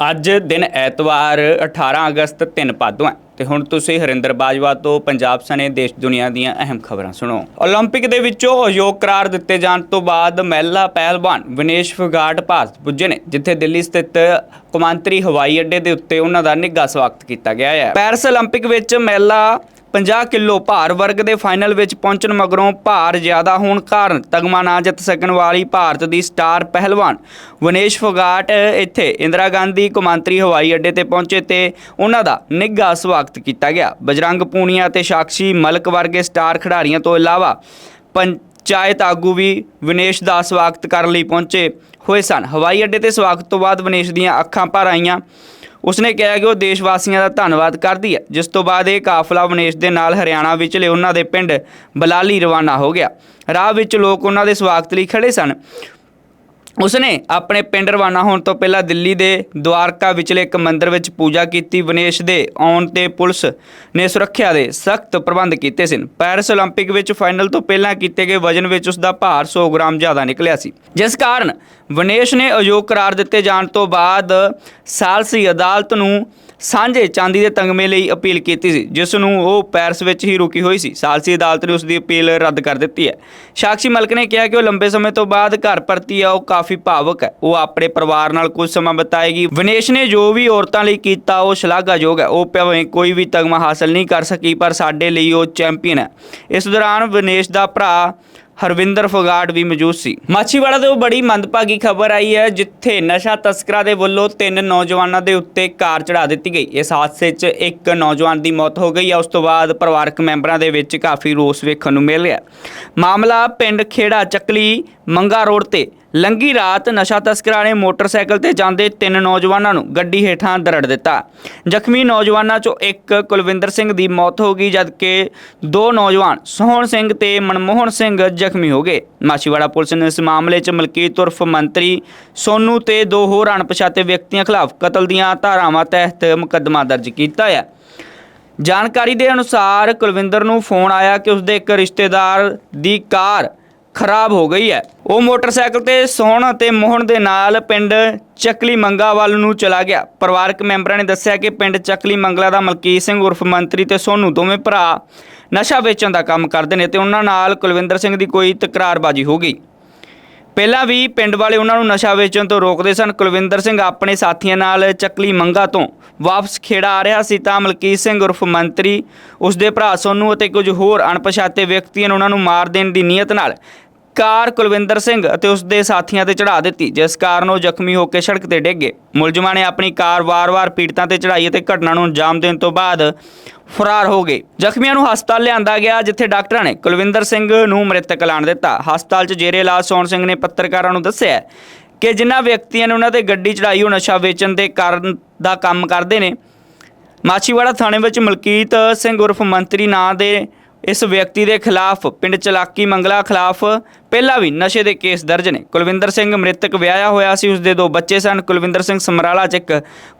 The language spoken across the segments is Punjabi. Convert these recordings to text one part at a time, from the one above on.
ਅੱਜ ਦਿਨ ਐਤਵਾਰ 18 ਅਗਸਤ 3 ਭਾਦੋਂ ਹੈ ਤੇ ਹੁਣ ਤੁਸੀਂ ਹਰਿੰਦਰ ਬਾਜਵਾ ਤੋਂ ਪੰਜਾਬ ਸਣੇ ਦੇਸ਼ ਦੁਨੀਆ ਦੀਆਂ ਅਹਿਮ ਖਬਰਾਂ ਸੁਣੋ 올림픽 ਦੇ ਵਿੱਚੋਂ ਅਯੋਗ ਕਰਾਰ ਦਿੱਤੇ ਜਾਣ ਤੋਂ ਬਾਅਦ ਮਹਿਲਾ ਪਹਿਲਵਾਨ ਵਿਨੇਸ਼ ਫਗਾਟ ਭਾਰਤ ਪੁੱਜੇ ਨੇ ਜਿੱਥੇ ਦਿੱਲੀ ਸਥਿਤ ਕੌਮਾਂਤਰੀ ਹਵਾਈ ਅੱਡੇ ਦੇ ਉੱਤੇ ਉਹਨਾਂ ਦਾ ਨਿੱਘਾ ਸਵਾਗਤ ਕੀਤਾ ਗਿਆ ਹੈ ਪੈਰਿਸ 올림픽 ਵਿੱਚ ਮਹਿਲਾ 50 ਕਿਲੋ ਭਾਰ ਵਰਗ ਦੇ ਫਾਈਨਲ ਵਿੱਚ ਪਹੁੰਚਣ ਮਗਰੋਂ ਭਾਰ ਜ਼ਿਆਦਾ ਹੋਣ ਕਾਰਨ ਤਗਮਾ ਨਾ ਜਿੱਤ ਸਕਣ ਵਾਲੀ ਭਾਰਤ ਦੀ ਸਟਾਰ ਪਹਿਲਵਾਨ ਵਨੇਸ਼ ਫੋਗਾਟ ਇੱਥੇ ਇੰਦਰਾ ਗਾਂਧੀ ਕੌਮਾਂਤਰੀ ਹਵਾਈ ਅੱਡੇ ਤੇ ਪਹੁੰਚੇ ਤੇ ਉਹਨਾਂ ਦਾ ਨਿੱਘਾ ਸਵਾਗਤ ਕੀਤਾ ਗਿਆ। ਬਜਰੰਗ ਪੂਨੀਆ ਅਤੇ ਸਾਕਸ਼ੀ ਮਲਕ ਵਰਗੇ ਸਟਾਰ ਖਿਡਾਰੀਆਂ ਤੋਂ ਇਲਾਵਾ ਪੰਚਾਇਤ ਆਗੂ ਵੀ ਵਿਨੇਸ਼ ਦਾ ਸਵਾਗਤ ਕਰਨ ਲਈ ਪਹੁੰਚੇ ਹੋਏ ਸਨ। ਹਵਾਈ ਅੱਡੇ ਤੇ ਸਵਾਗਤ ਤੋਂ ਬਾਅਦ ਵਿਨੇਸ਼ ਦੀਆਂ ਅੱਖਾਂ ਭਰ ਆਈਆਂ। ਉਸਨੇ ਕਿਹਾ ਕਿ ਉਹ ਦੇਸ਼ ਵਾਸੀਆਂ ਦਾ ਧੰਨਵਾਦ ਕਰਦੀ ਹੈ, ਜਿਸ ਤੋਂ ਬਾਅਦ ਇਹ ਕਾਫਲਾ ਵਨੇਸ਼ ਦੇ ਨਾਲ ਹਰਿਆਣਾ ਵਿਚਲੇ ਉਹਨਾਂ ਦੇ ਪਿੰਡ ਬਲਾਲੀ ਰਵਾਨਾ ਹੋ ਗਿਆ। ਰਾਹ ਵਿੱਚ ਲੋਕ ਉਹਨਾਂ ਦੇ ਸਵਾਗਤ ਲਈ ਖੜੇ ਸਨ। ਉਸਨੇ ਆਪਣੇ ਪਿੰਡ ਰਵਾਨਾ ਹੋਣ ਤੋਂ ਪਹਿਲਾਂ ਦਿੱਲੀ ਦੇ ਦਵਾਰਕਾ ਵਿਚਲੇ ਇੱਕ ਮੰਦਿਰ ਵਿੱਚ ਪੂਜਾ ਕੀਤੀ ਵਿਨੇਸ਼ ਦੇ ਆਉਣ ਤੇ ਪੁਲਿਸ ਨੇ ਸੁਰੱਖਿਆ ਦੇ ਸਖਤ ਪ੍ਰਬੰਧ ਕੀਤੇ ਸਨ ਪੈਰਿਸ 올림픽 ਵਿੱਚ ਫਾਈਨਲ ਤੋਂ ਪਹਿਲਾਂ ਕੀਤੇ ਗਏ ਵਜਨ ਵਿੱਚ ਉਸ ਦਾ ਭਾਰ 100 ਗ੍ਰਾਮ ਜ਼ਿਆਦਾ ਨਿਕਲਿਆ ਸੀ ਜਿਸ ਕਾਰਨ ਵਿਨੇਸ਼ ਨੇ ਅਯੋਗ ਕਰਾਰ ਦਿੱਤੇ ਜਾਣ ਤੋਂ ਬਾਅਦ ਸਾਲਸੀ ਅਦਾਲਤ ਨੂੰ ਸਾਂਝੇ ਚਾਂਦੀ ਦੇ ਤਗਮੇ ਲਈ ਅਪੀਲ ਕੀਤੀ ਸੀ, ਜਿਸ ਨੂੰ ਉਹ ਪੈਰਿਸ ਵਿੱਚ ਹੀ ਰੁਕੀ ਹੋਈ ਸੀ। ਸਾਲਸੀ ਅਦਾਲਤ ਨੇ ਉਸ ਦੀ ਅਪੀਲ ਰੱਦ ਕਰ ਦਿੱਤੀ ਹੈ। ਸਾਕਸ਼ੀ ਮਲਕ ਨੇ ਕਿਹਾ ਕਿ ਉਹ ਲੰਬੇ ਸਮੇਂ ਤੋਂ ਬਾਅਦ ਘਰ ਪਰਤੀ ਆ, ਉਹ ਕਾਫੀ ਭਾਵਕ ਹੈ। ਉਹ ਆਪਣੇ ਪਰਿਵਾਰ ਨਾਲ ਕੁਝ ਸਮਾਂ ਬਿਤਾਏਗੀ। ਵਿਨੇਸ਼ ਨੇ ਜੋ ਵੀ ਔਰਤਾਂ ਲਈ ਕੀਤਾ, ਉਹ ਸ਼ਲਾਘਾਯੋਗ ਹੈ। ਉਹ ਭਾਵੇਂ ਕੋਈ ਵੀ ਤਗਮਾ ਹਾਸਲ ਨਹੀਂ ਕਰ ਸਕੀ, ਪਰ ਸਾਡੇ ਲਈ ਉਹ ਚੈਂਪੀਅਨ ਹੈ। ਇਸ ਦੌਰਾਨ ਵਿਨੇਸ਼ ਦਾ ਭਰਾ ਹਰਵਿੰਦਰ ਫੋਗਾਟ ਵੀ ਮੌਜੂਦ ਸੀ। ਮਾਛੀਵਾੜਾ ਤੋਂ ਬੜੀ ਮੰਦਭਾਗੀ ਖਬਰ ਆਈ ਹੈ, ਜਿੱਥੇ ਨਸ਼ਾ ਤਸਕਰਾਂ ਦੇ ਵੱਲੋਂ ਤਿੰਨ ਨੌਜਵਾਨਾਂ ਦੇ ਉੱਤੇ ਕਾਰ ਚੜਾ ਦਿੱਤੀ ਗਈ। ਇਸ ਹਾਦਸੇ 'ਚ ਇੱਕ ਨੌਜਵਾਨ ਦੀ ਮੌਤ ਹੋ ਗਈ ਹੈ, ਉਸ ਤੋਂ ਬਾਅਦ ਪਰਿਵਾਰਕ ਮੈਂਬਰਾਂ ਦੇ ਵਿੱਚ ਕਾਫੀ ਰੋਸ ਵੇਖਣ ਨੂੰ ਮਿਲ ਰਿਹਾ ਮਾਮਲਾ ਪਿੰਡ ਖੇੜਾ ਚੱਕਲੀ, ਮੰਗਾ ਰੋਡ ਤੇ। ਲੰਗੀ ਰਾਤ ਨਸ਼ਾ ਤਸਕਰਾਂ ਨੇ ਮੋਟਰਸਾਈਕਲ ਤੇ ਜਾਂਦੇ ਤਿੰਨ ਨੌਜਵਾਨਾਂ ਨੂੰ ਗੱਡੀ ਹੇਠਾਂ ਦਰੜ ਦਿੱਤਾ। ਜ਼ਖਮੀ ਨੌਜਵਾਨਾਂ ਚੋਂ ਇੱਕ ਕੁਲਵਿੰਦਰ ਸਿੰਘ ਦੀ ਮੌਤ ਹੋ ਗਈ, ਜਦਕਿ ਦੋ ਨੌਜਵਾਨ ਸੋਹਣ ਸਿੰਘ ਤੇ ਮਨਮੋਹਨ ਸਿੰਘ ਜ਼ਖਮੀ ਹੋ ਗਏ। ਮਾਛੀਵਾੜਾ ਪੁਲਿਸ ਨੇ ਇਸ ਮਾਮਲੇ 'ਚ ਮਲਕੀਤ ਉਰਫ ਮੰਤਰੀ ਸੋਨੂ ਤੇ ਦੋ ਹੋਰ ਅਣਪਛਾਤੇ ਵਿਅਕਤੀਆਂ ਖਿਲਾਫ ਕਤਲ ਦੀਆਂ ਧਾਰਾਵਾਂ ਤਹਿਤ ਮੁਕੱਦਮਾ ਦਰਜ ਕੀਤਾ ਹੈ। ਜਾਣਕਾਰੀ ਦੇ ਅਨੁਸਾਰ ਕੁਲਵਿੰਦਰ ਨੂੰ ਫੋਨ ਆਇਆ ਕਿ ਉਸਦੇ ਇੱਕ ਰਿਸ਼ਤੇਦਾਰ ਦੀ ਕਾਰ ਖਰਾਬ ਹੋ ਗਈ ਹੈ। ਉਹ ਮੋਟਰਸਾਈਕਲ ਤੇ ਸੋਹਣ ਅਤੇ ਮੋਹਣ ਦੇ ਨਾਲ ਪਿੰਡ ਚੱਕਲੀ ਮੰਗਾ ਵੱਲ ਨੂੰ ਚਲਾ ਗਿਆ। ਪਰਿਵਾਰਕ ਮੈਂਬਰਾਂ ਨੇ ਦੱਸਿਆ ਕਿ ਪਿੰਡ ਚੱਕਲੀ ਮੰਗਲਾ ਦਾ ਮਲਕੀਤ ਸਿੰਘ ਉਰਫ ਮੰਤਰੀ ਤੇ ਸੋਨੂ ਦੋਵੇਂ ਭਰਾ ਨਸ਼ਾ ਵੇਚਣ ਦਾ ਕੰਮ ਕਰਦੇ ਨੇ ਤੇ ਉਹਨਾਂ ਨਾਲ ਕੁਲਵਿੰਦਰ ਸਿੰਘ ਦੀ ਕੋਈ ਤਕਰਾਰਬਾਜ਼ੀ ਹੋ ਗਈ। ਪਹਿਲਾਂ ਵੀ ਪਿੰਡ ਵਾਲੇ ਉਹਨਾਂ ਨੂੰ ਨਸ਼ਾ ਵੇਚਣ ਤੋਂ ਰੋਕਦੇ ਸਨ। ਕੁਲਵਿੰਦਰ ਸਿੰਘ ਆਪਣੇ ਸਾਥੀਆਂ ਨਾਲ ਚੱਕਲੀ ਮੰਗਾ ਤੋਂ ਵਾਪਸ ਖੇੜਾ ਆ ਰਿਹਾ ਸੀ ਤਾਂ ਮਲਕੀਤ ਸਿੰਘ ਉਰਫ ਮੰਤਰੀ ਉਸ ਦੇ ਭਰਾ ਸੋਨੂ ਅਤੇ ਕੁਝ ਹੋਰ ਅਣਪਛਾਤੇ ਵਿਅਕਤੀਆਂ ਨੇ ਉਹਨਾਂ ਨੂੰ ਮਾਰ ਦੇਣ ਦੀ ਨੀਅਤ ਨਾਲ ਕਾਰ ਕੁਲਵਿੰਦਰ ਸਿੰਘ ਅਤੇ ਉਸ ਦੇ ਸਾਥੀਆਂ ਤੇ ਚੜ੍ਹਾ ਦਿੱਤੀ, ਜਿਸ ਕਾਰਨ ਉਹ ਜ਼ਖਮੀ ਹੋ ਕੇ ਸੜਕ ਤੇ ਡਿੱਗ ਗਏ। ਮੁਲਜ਼ਮਾਂ ਨੇ ਆਪਣੀ ਕਾਰ ਵਾਰ-ਵਾਰ ਪੀੜਤਾਂ ਤੇ ਚੜ੍ਹਾਈ ਅਤੇ ਘਟਨਾ ਨੂੰ ਅੰਜਾਮ ਦੇਣ ਤੋਂ ਬਾਅਦ ਫਰਾਰ ਹੋ ਗਏ। ਜ਼ਖਮੀਆਂ ਨੂੰ ਹਸਪਤਾਲ ਲਿਆਂਦਾ ਗਿਆ, ਜਿੱਥੇ ਡਾਕਟਰਾਂ ਨੇ ਕੁਲਵਿੰਦਰ ਸਿੰਘ ਨੂੰ ਮ੍ਰਿਤਕ ਐਲਾਨ ਦਿੱਤਾ। ਹਸਪਤਾਲ 'ਚ ਜੇਰੇ ਇਲਾਜ ਸੋਹਣ ਸਿੰਘ ਨੇ ਪੱਤਰਕਾਰਾਂ ਨੂੰ ਦੱਸਿਆ ਕਿ ਜਿਨ੍ਹਾਂ ਵਿਅਕਤੀਆਂ ਨੇ ਉਹਨਾਂ ਤੇ ਗੱਡੀ ਚੜਾਈ ਉਹ ਨਸ਼ਾ ਵੇਚਣ ਦੇ ਕਾਰਨ ਦਾ ਕੰਮ ਕਰਦੇ ਨੇ। ਮਾਛੀਵਾੜਾ ਥਾਣੇ ਵਿੱਚ ਮਲਕੀਤ ਸਿੰਘ ਉਰਫ ਮੰਤਰੀ ਨਾਂ ਦੇ ਇਸ ਵਿਅਕਤੀ ਦੇ ਖਿਲਾਫ ਪਿੰਡ ਚਲਾਕੀ ਮੰਗਲਾ ਖਿਲਾਫ ਪਹਿਲਾਂ ਵੀ ਨਸ਼ੇ ਦੇ ਕੇਸ ਦਰਜ ਨੇ। ਕੁਲਵਿੰਦਰ ਸਿੰਘ ਮ੍ਰਿਤਕ ਵਿਆਹਿਆ ਹੋਇਆ ਸੀ ਉਸ ਦੇ ਦੋ ਬੱਚੇ ਸਨ, ਕੁਲਵਿੰਦਰ ਸਿੰਘ ਸਮਰਾਲਾ 'ਚ ਇੱਕ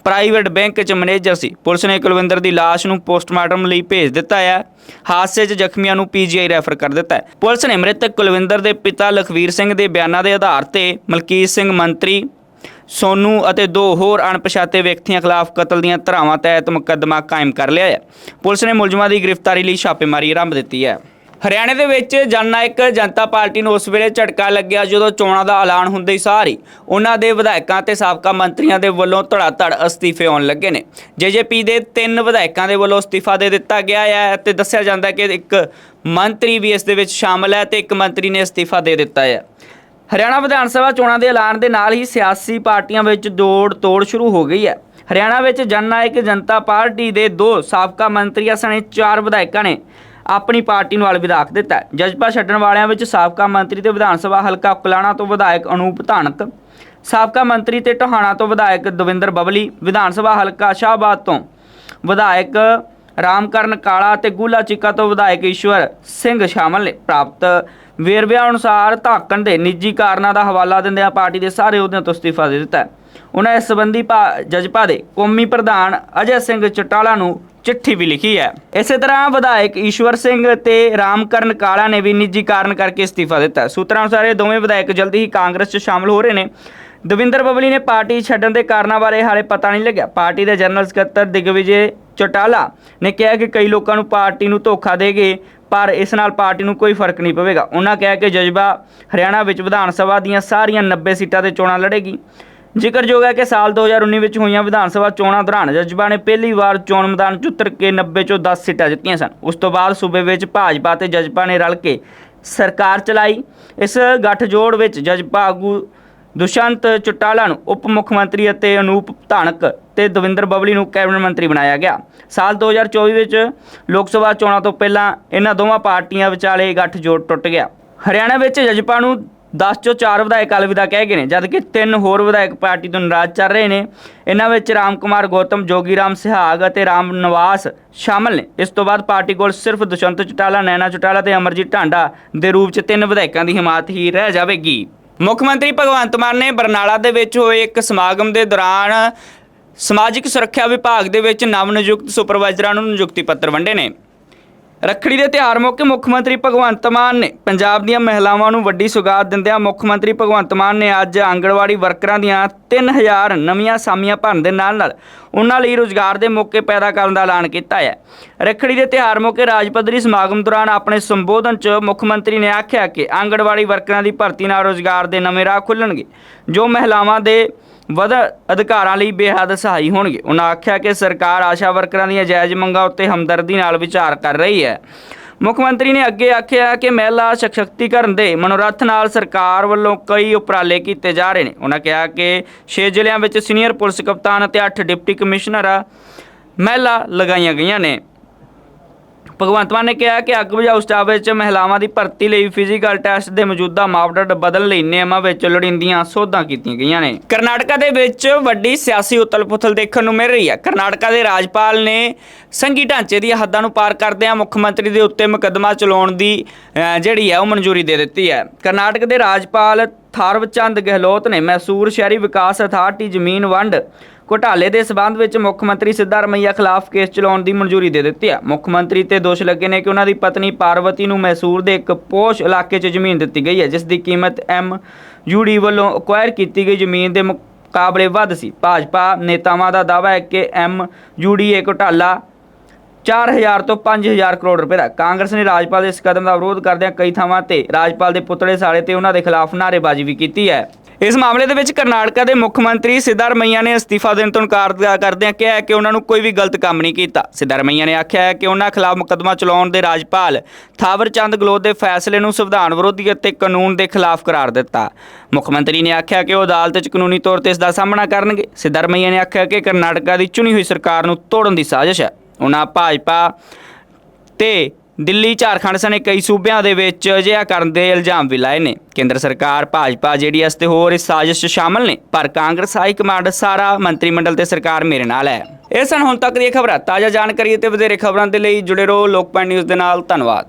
ਪ੍ਰਾਈਵੇਟ ਬੈਂਕ 'ਚ ਮੈਨੇਜਰ ਸੀ। ਪੁਲਿਸ ਨੇ ਕੁਲਵਿੰਦਰ ਦੀ ਲਾਸ਼ ਨੂੰ ਪੋਸਟਮਾਰਟਮ ਲਈ ਭੇਜ ਦਿੱਤਾ ਹੈ। ਹਾਦਸੇ 'ਚ ਜ਼ਖਮੀਆਂ ਨੂੰ ਪੀਜੀਆਈ ਰੈਫਰ ਕਰ ਦਿੱਤਾ ਹੈ। ਪੁਲਿਸ ਨੇ ਮ੍ਰਿਤਕ ਕੁਲਵਿੰਦਰ ਦੇ ਪਿਤਾ ਲਖਵੀਰ ਸਿੰਘ ਦੇ ਬਿਆਨਾਂ ਦੇ ਆਧਾਰ ਤੇ ਮਲਕੀਤ ਸਿੰਘ ਮੰਤਰੀ ਸੋਨੂ ਅਤੇ ਦੋ ਹੋਰ ਅਣਪਛਾਤੇ ਵਿਅਕਤੀਆਂ ਖਿਲਾਫ ਕਤਲ ਦੀਆਂ ਧਾਰਾਵਾਂ ਤਹਿਤ ਮੁਕੱਦਮਾ ਕਾਇਮ ਕਰ ਲਿਆ ਹੈ। ਪੁਲਿਸ ਨੇ ਮੁਲਜ਼ਮਾਂ ਦੀ ਗ੍ਰਿਫਤਾਰੀ ਲਈ ਛਾਪੇਮਾਰੀ ਆਰੰਭ ਦਿੱਤੀ ਹੈ। ਹਰਿਆਣੇ ਦੇ ਵਿੱਚ ਜਨਨਾਇਕ ਜਨਤਾ ਪਾਰਟੀ ਨੂੰ ਉਸ ਵੇਲੇ ਝਟਕਾ ਲੱਗਿਆ ਜਦੋਂ ਚੋਣਾਂ ਦਾ ਐਲਾਨ ਹੁੰਦੇ ਹੀ ਸਾਰ ਉਹਨਾਂ ਦੇ ਵਿਧਾਇਕਾਂ ਤੇ ਸਾਬਕਾ ਮੰਤਰੀਆਂ ਦੇ ਵੱਲੋਂ ਧੜਾ-ਧੜ ਅਸਤੀਫੇ ਆਉਣ ਲੱਗੇ ਨੇ। ਜੇਜੇਪੀ ਦੇ ਤਿੰਨ ਵਿਧਾਇਕਾਂ ਦੇ ਵੱਲੋਂ ਅਸਤੀਫਾ ਦੇ ਦਿੱਤਾ ਗਿਆ ਹੈ ਤੇ ਦੱਸਿਆ ਜਾਂਦਾ ਕਿ ਇੱਕ ਮੰਤਰੀ ਵੀ ਇਸ ਦੇ ਵਿੱਚ ਸ਼ਾਮਲ ਹੈ ਤੇ ਇੱਕ ਮੰਤਰੀ ਨੇ ਅਸਤੀਫਾ ਦੇ ਦਿੱਤਾ ਹੈ। ਹਰਿਆਣਾ ਵਿਧਾਨ ਸਭਾ ਚੋਣਾਂ ਦੇ ਐਲਾਨ ਦੇ ਨਾਲ ਹੀ ਸਿਆਸੀ ਪਾਰਟੀਆਂ ਵਿੱਚ ਜੋੜ ਤੋੜ ਸ਼ੁਰੂ ਹੋ ਗਈ ਹੈ। ਹਰਿਆਣਾ ਵਿੱਚ ਜਨਨਾਇਕ ਜਨਤਾ ਪਾਰਟੀ ਦੇ ਦੋ ਸਾਬਕਾ ਮੰਤਰੀਆਂ ਸਣੇ ਚਾਰ ਵਿਧਾਇਕਾਂ ਨੇ ਆਪਣੀ ਪਾਰਟੀ ਨੂੰ ਅਲਵਿਦਾ ਕਰ ਦਿੱਤਾ ਜਜ਼ਪਾ ਛੱਡਣ ਵਾਲਿਆਂ ਵਿੱਚ ਸਾਬਕਾ ਮੰਤਰੀ ਤੇ ਵਿਧਾਨ ਸਭਾ ਹਲਕਾ ਕੁਲਾਣਾ ਤੋਂ ਵਿਧਾਇਕ ਅਨੂਪ ਧਾਨਕ, ਸਾਬਕਾ ਮੰਤਰੀ ਤੇ ਟਹਾਣਾ ਤੋਂ ਵਿਧਾਇਕ ਦਵਿੰਦਰ ਬਬਲੀ, ਵਿਧਾਨ ਸਭਾ ਹਲਕਾ ਸ਼ਾਹਬਾਦ ਤੋਂ ਵਿਧਾਇਕ ਰਾਮਕਰਨ ਕਾਲਾ ਤੇ ਗੂਲਾ ਚਿੱਕਾ ਤੋਂ ਵਿਧਾਇਕ ਈਸ਼ਵਰ ਸਿੰਘ ਸ਼ਾਮਲ ਨੇ। ਪ੍ਰਾਪਤ ਵੇਰਵਿਆਂ ਅਨੁਸਾਰ ਧਾਕਣ ਦੇ ਨਿੱਜੀ ਕਾਰਨਾਂ ਦਾ ਹਵਾਲਾ ਦਿੰਦਿਆਂ ਪਾਰਟੀ ਦੇ ਸਾਰੇ ਅਹੁਦਿਆਂ ਤੋਂ ਅਸਤੀਫਾ ਦੇ ਦਿੱਤਾ ਉਹਨਾਂ ਇਸ ਸੰਬੰਧੀ ਭਾ- ਜਜਪਾ ਦੇ ਕੌਮੀ ਪ੍ਰਧਾਨ ਅਜੇ ਸਿੰਘ ਚਟਾਲਾ ਨੂੰ ਚਿੱਠੀ ਵੀ ਲਿਖੀ ਹੈ। ਇਸੇ ਤਰ੍ਹਾਂ ਵਿਧਾਇਕ ਈਸ਼ਵਰ ਸਿੰਘ ਤੇ ਰਾਮਕਰਨ ਕਾਲਾ ਨੇ ਵੀ ਨਿੱਜੀ ਕਾਰਨ ਕਰਕੇ ਅਸਤੀਫਾ ਦਿੱਤਾ ਸੂਤਰਾਂ ਅਨੁਸਾਰ ਇਹ ਦੋਵੇਂ ਵਿਧਾਇਕ ਜਲਦੀ ਹੀ ਕਾਂਗਰਸ 'ਚ ਸ਼ਾਮਲ ਹੋ ਰਹੇ ਨੇ। ਦਵਿੰਦਰ ਬਬਲੀ ਨੇ ਪਾਰਟੀ ਛੱਡਣ ਦੇ ਕਾਰਨਾਂ ਬਾਰੇ ਹਾਲੇ ਪਤਾ ਨਹੀਂ ਲੱਗਿਆ। ਪਾਰਟੀ ਦੇ ਜਨਰਲ ਸਕੱਤਰ ਦਿਗਵਿਜੇ ਚੌਟਾਲਾ ਨੇ ਕਿਹਾ ਕਿ ਕਈ ਲੋਕਾਂ ਨੂੰ ਪਾਰਟੀ ਨੂੰ ਧੋਖਾ ਦੇ ਕੇ ਪਰ ਇਸ ਨਾਲ ਪਾਰਟੀ ਨੂੰ ਕੋਈ ਫ਼ਰਕ ਨਹੀਂ ਪਵੇਗਾ। ਉਹਨਾਂ ਕਿਹਾ ਕਿ ਜਜ਼ਬਾ ਹਰਿਆਣਾ ਵਿੱਚ ਵਿਧਾਨ ਸਭਾ ਦੀਆਂ ਸਾਰੀਆਂ 90 ਸੀਟਾਂ ਤੇ ਚੋਣਾਂ ਲੜੇਗੀ। ਜ਼ਿਕਰਯੋਗ ਹੈ ਕਿ ਸਾਲ 2019 ਵਿੱਚ ਹੋਈਆਂ ਵਿਧਾਨ ਸਭਾ ਚੋਣਾਂ ਦੌਰਾਨ ਜਜ਼ਬਾ ਨੇ ਪਹਿਲੀ ਵਾਰ ਚੋਣ ਮੈਦਾਨ 'ਚ ਉਤਰ ਕੇ 90 ਚੋਂ 10 ਸੀਟਾਂ ਜਿੱਤੀਆਂ ਸਨ। ਉਸ ਤੋਂ ਬਾਅਦ ਸੂਬੇ ਵਿੱਚ ਭਾਜਪਾ ਤੇ ਜਜ਼ਬਾ ਨੇ ਰਲ ਕੇ ਸਰਕਾਰ ਚਲਾਈ। ਇਸ ਗੱਠਜੋੜ ਵਿੱਚ ਜਜ਼ਪਾ ਆਗੂ ਦੁਸ਼ਯੰਤ ਚੁਟਾਲਾ ਨੂੰ ਉਪ ਮੁੱਖ ਮੰਤਰੀ ਅਤੇ ਅਨੂਪ ਧਾਨਕ ਤੇ ਦਵਿੰਦਰ ਬਬਲੀ ਨੂੰ ਕੈਬਨਿਟ ਮੰਤਰੀ ਬਣਾਇਆ ਗਿਆ। ਸਾਲ 2024 ਵਿੱਚ ਲੋਕ ਸਭਾ ਚੋਣਾਂ ਤੋਂ ਪਹਿਲਾਂ ਇਹਨਾਂ ਦੋਵਾਂ ਪਾਰਟੀਆਂ ਵਿਚਾਲੇ ਗੱਠਜੋੜ ਟੁੱਟ ਗਿਆ। ਹਰਿਆਣਾ ਵਿੱਚ ਜਜ਼ਪਾ ਨੂੰ 10 ਚੋਂ 4 ਵਿਧਾਇਕ ਅਲਵਿਦਾ ਕਹਿ ਗਏ ਨੇ, ਜਦਕਿ ਤਿੰਨ ਹੋਰ ਵਿਧਾਇਕ ਪਾਰਟੀ ਤੋਂ ਨਾਰਾਜ਼ ਚੱਲ ਰਹੇ ਨੇ। ਇਹਨਾਂ ਵਿੱਚ ਰਾਮ ਕੁਮਾਰ, ਗੌਤਮ ਜੋਗੀ ਰਾਮ ਸਿਹਾਗ ਅਤੇ ਰਾਮ ਨਿਵਾਸ ਸ਼ਾਮਲ ਨੇ। ਇਸ ਤੋਂ ਬਾਅਦ ਪਾਰਟੀ ਕੋਲ ਸਿਰਫ ਦੁਸ਼ੰਤ ਚਟਾਲਾ, ਨੈਣਾ ਚਟਾਲਾ ਤੇ ਅਮਰਜੀਤ ਢਾਂਡਾ ਦੇ ਰੂਪ 'ਚ ਤਿੰਨ ਵਿਧਾਇਕਾਂ ਦੀ ਹਿਮਾਇਤ ਹੀ ਰਹਿ ਜਾਵੇਗੀ। ਮੁੱਖ ਮੰਤਰੀ ਭਗਵੰਤ ਮਾਨ ਨੇ ਬਰਨਾਲਾ ਦੇ ਵਿੱਚ ਹੋਏ ਇੱਕ ਸਮਾਗਮ ਦੇ ਦੌਰਾਨ ਸਮਾਜਿਕ ਸੁਰੱਖਿਆ ਵਿਭਾਗ ਦੇ ਵਿੱਚ ਨਵ ਨਿਯੁਕਤ ਸੁਪਰਵਾਈਜ਼ਰਾਂ ਨੂੰ ਨਿਯੁਕਤੀ ਪੱਤਰ ਵੰਡੇ ਨੇ। ਰੱਖੜੀ ਦੇ ਤਿਉਹਾਰ ਮੌਕੇ ਮੁੱਖ ਮੰਤਰੀ ਭਗਵੰਤ ਮਾਨ ਨੇ ਪੰਜਾਬ ਦੀਆਂ ਮਹਿਲਾਵਾਂ ਨੂੰ ਵੱਡੀ ਸੁਗਾਤ ਦਿੰਦਿਆਂ ਮੁੱਖ ਮੰਤਰੀ ਭਗਵੰਤ ਮਾਨ ਨੇ ਅੱਜ ਆਂਗਣਵਾੜੀ ਵਰਕਰਾਂ ਦੀਆਂ 3000 ਨਵੀਆਂ ਸਾਮੀਆਂ ਭਰਨ ਦੇ ਨਾਲ ਨਾਲ ਉਹਨਾਂ ਲਈ ਰੋਜ਼ਗਾਰ ਦੇ ਮੌਕੇ ਪੈਦਾ ਕਰਨ ਦਾ ਐਲਾਨ ਕੀਤਾ ਹੈ। ਰੱਖੜੀ ਦੇ ਤਿਉਹਾਰ ਮੌਕੇ ਰਾਜ ਪੱਧਰੀ ਸਮਾਗਮ ਦੌਰਾਨ ਆਪਣੇ ਸੰਬੋਧਨ 'ਚ ਮੁੱਖ ਮੰਤਰੀ ਨੇ ਆਖਿਆ ਕਿ ਆਂਗਣਵਾੜੀ ਵਰਕਰਾਂ ਦੀ ਭਰਤੀ ਨਾਲ ਰੋਜ਼ਗਾਰ ਦੇ ਨਵੇਂ ਰਾਹ ਖੁੱਲਣਗੇ। ਜੋ ਮਹਿਲਾਵਾਂ ਦੇ ਵਧ ਅਧਿਕਾਰਾਂ ਲਈ ਬੇਹੱਦ ਸਹਾਈ ਹੋਣਗੇ। ਉਹਨਾਂ ਆਖਿਆ ਕਿ ਸਰਕਾਰ ਆਸ਼ਾ ਵਰਕਰਾਂ ਦੀਆਂ ਜਾਇਜ਼ ਮੰਗਾਂ ਉੱਤੇ ਹਮਦਰਦੀ ਨਾਲ ਵਿਚਾਰ ਕਰ ਰਹੀ ਹੈ। ਮੁੱਖ ਮੰਤਰੀ ਨੇ ਅੱਗੇ ਆਖਿਆ ਕਿ ਮਹਿਲਾ ਸਸ਼ਕਤੀਕਰਨ ਦੇ ਮਨੋਰਥ ਨਾਲ ਸਰਕਾਰ ਵੱਲੋਂ ਕਈ ਉਪਰਾਲੇ ਕੀਤੇ ਜਾ ਰਹੇ ਨੇ। ਉਹਨਾਂ ਕਿਹਾ ਕਿ 6 ਜ਼ਿਲ੍ਹਿਆਂ ਵਿੱਚ ਸੀਨੀਅਰ ਪੁਲਿਸ ਕਪਤਾਨ ਅਤੇ 8 ਡਿਪਟੀ ਕਮਿਸ਼ਨਰ ਮਹਿਲਾ ਲਗਾਈਆਂ ਗਈਆਂ ਨੇ। ਭਗਵੰਤ ਮਾਨ ਨੇ ਕਿਹਾ ਕਿ ਅੱਗ ਬੁਝਾਊ ਸਟਾਫ ਵਿੱਚ ਮਹਿਲਾਵਾਂ ਦੀ ਭਰਤੀ ਲਈ ਫਿਜ਼ੀਕਲ ਟੈਸਟ ਦੇ ਮੌਜੂਦਾ ਮਾਪਦੰਡ ਬਦਲਣ ਲਈ ਨਿਯਮਾਂ ਵਿੱਚ ਲੋੜੀਂਦੀਆਂ ਸੋਧਾਂ ਕੀਤੀਆਂ ਗਈਆਂ ਨੇ। ਕਰਨਾਟਕਾ ਦੇ ਵਿੱਚ ਵੱਡੀ ਸਿਆਸੀ ਉਤਲ ਪੁਥਲ ਦੇਖਣ ਨੂੰ ਮਿਲ ਰਹੀ ਹੈ। ਕਰਨਾਟਕਾ ਦੇ ਰਾਜਪਾਲ ਨੇ ਸੰਘੀ ਢਾਂਚੇ ਦੀਆਂ ਹੱਦਾਂ ਨੂੰ ਪਾਰ ਕਰਦਿਆਂ ਮੁੱਖ ਮੰਤਰੀ ਦੇ ਉੱਤੇ ਮੁਕੱਦਮਾ ਚਲਾਉਣ ਦੀ ਜਿਹੜੀ ਹੈ ਉਹ ਮਨਜ਼ੂਰੀ ਦੇ ਦਿੱਤੀ ਹੈ। ਕਰਨਾਟਕ ਦੇ ਰਾਜਪਾਲ ਥਾਰਵਚੰਦ ਗਹਿਲੋਤ ਨੇ ਮੈਸੂਰ ਸ਼ਹਿਰੀ ਵਿਕਾਸ ਅਥਾਰਟੀ ਜ਼ਮੀਨ ਵੰਡ ਘੁਟਾਲੇ ਦੇ ਸਬੰਧ ਵਿੱਚ ਮੁੱਖ ਮੰਤਰੀ ਸਿੱਧਾਰਮਈਆ ਖਿਲਾਫ ਕੇਸ ਚਲਾਉਣ ਦੀ ਮਨਜ਼ੂਰੀ ਦੇ ਦਿੱਤੀ ਹੈ। ਮੁੱਖ ਮੰਤਰੀ ਤੇ ਦੋਸ਼ ਲੱਗੇ ਨੇ ਕਿ ਉਹਨਾਂ ਦੀ ਪਤਨੀ ਪਾਰਵਤੀ ਨੂੰ ਮੈਸੂਰ ਦੇ ਇੱਕ ਪੋਸ਼ ਇਲਾਕੇ 'ਚ ਜ਼ਮੀਨ ਦਿੱਤੀ ਗਈ ਹੈ, ਜਿਸ ਦੀ ਕੀਮਤ ਐਮ ਯੂਡੀ ਵੱਲੋਂ ਅਕਵਾਇਰ ਕੀਤੀ ਗਈ ਜ਼ਮੀਨ ਦੇ ਮੁਕਾਬਲੇ ਵੱਧ ਸੀ। ਭਾਜਪਾ ਨੇਤਾਵਾਂ ਦਾ ਦਾਅਵਾ ਹੈ ਕਿ ਐਮ ਯੂਡੀ ਇਹ ਘੁਟਾਲਾ 4000 ਤੋਂ 5000 ਕਰੋੜ ਰੁਪਏ ਦਾ ਕਾਂਗਰਸ ਨੇ ਰਾਜਪਾਲ ਦੇ ਇਸ ਕਦਮ ਦਾ ਵਿਰੋਧ ਕਰਦਿਆਂ ਕਈ ਥਾਵਾਂ ਤੇ ਰਾਜਪਾਲ ਦੇ ਪੁਤਲੇ ਸਾਲੇ ਤੇ ਉਹਨਾਂ ਦੇ ਖਿਲਾਫ ਨਾਅਰੇਬਾਜ਼ੀ ਵੀ ਕੀਤੀ ਹੈ। ਇਸ ਮਾਮਲੇ ਦੇ ਵਿੱਚ ਕਰਨਾਟਕਾ ਦੇ ਮੁੱਖ ਮੰਤਰੀ ਸਿੱਧਾਰਮਈਆ ਨੇ ਅਸਤੀਫਾ ਦੇਣ ਤੋਂ ਇਨਕਾਰ ਕਰਦਿਆਂ ਕਿਹਾ ਹੈ ਕਿ ਉਹਨਾਂ ਨੂੰ ਕੋਈ ਵੀ ਗਲਤ ਕੰਮ ਨਹੀਂ ਕੀਤਾ। ਸਿੱਧਾਰਮਈਆ ਨੇ ਆਖਿਆ ਹੈ ਕਿ ਉਹਨਾਂ ਖਿਲਾਫ ਮੁਕੱਦਮਾ ਚਲਾਉਣ ਦੇ ਰਾਜਪਾਲ ਥਾਵਰਚੰਦ ਗਹਿਲੋਤ ਦੇ ਫੈਸਲੇ ਨੂੰ ਸੰਵਿਧਾਨ ਵਿਰੋਧੀ ਅਤੇ ਕਾਨੂੰਨ ਦੇ ਖਿਲਾਫ ਕਰਾਰ ਦਿੱਤਾ। ਮੁੱਖ ਮੰਤਰੀ ਨੇ ਆਖਿਆ ਕਿ ਉਹ ਅਦਾਲਤ 'ਚ ਕਾਨੂੰਨੀ ਤੌਰ ਤੇ ਇਸ ਦਾ ਸਾਹਮਣਾ ਕਰਨਗੇ। ਸਿੱਧਾਰਮਈਆ ਨੇ ਆਖਿਆ ਕਿ ਕਰਨਾਟਕਾ ਦੀ ਚੁਣੀ ਹੋਈ ਸਰਕਾਰ ਨੂੰ ਤੋੜਨ ਦੀ ਸਾਜ਼ਿਸ਼ ਹੈ। ਉਹਨਾਂ ਭਾਜਪਾ ਤੇ ਦਿੱਲੀ, ਝਾਰਖੰਡ ਸਣੇ ਕਈ ਸੂਬਿਆਂ ਦੇ ਵਿੱਚ ਅਜਿਹਾ ਕਰਨ ਦੇ ਇਲਜ਼ਾਮ ਵੀ ਲਾਏ ਨੇ। ਕੇਂਦਰ ਸਰਕਾਰ, ਭਾਜਪਾ, ਜੇਡੀਐਸ ਤੇ ਹੋਰ ਇਸ ਸਾਜ਼ਿਸ਼ 'ਚ ਸ਼ਾਮਲ ਨੇ, ਪਰ ਕਾਂਗਰਸ ਹਾਈ ਕਮਾਂਡ ਸਾਰਾ ਮੰਤਰੀ ਮੰਡਲ ਤੇ ਸਰਕਾਰ ਮੇਰੇ ਨਾਲ ਹੈ। ਇਹ ਸਨ ਹੁਣ ਤੱਕ ਦੀਆਂ ਖਬਰਾਂ। ਤਾਜ਼ਾ ਜਾਣਕਾਰੀ ਅਤੇ ਵਧੇਰੇ ਖਬਰਾਂ ਦੇ ਲਈ ਜੁੜੇ ਰਹੋ ਲੋਕਪਾਲ ਨਿਊਜ਼ ਦੇ ਨਾਲ। ਧੰਨਵਾਦ।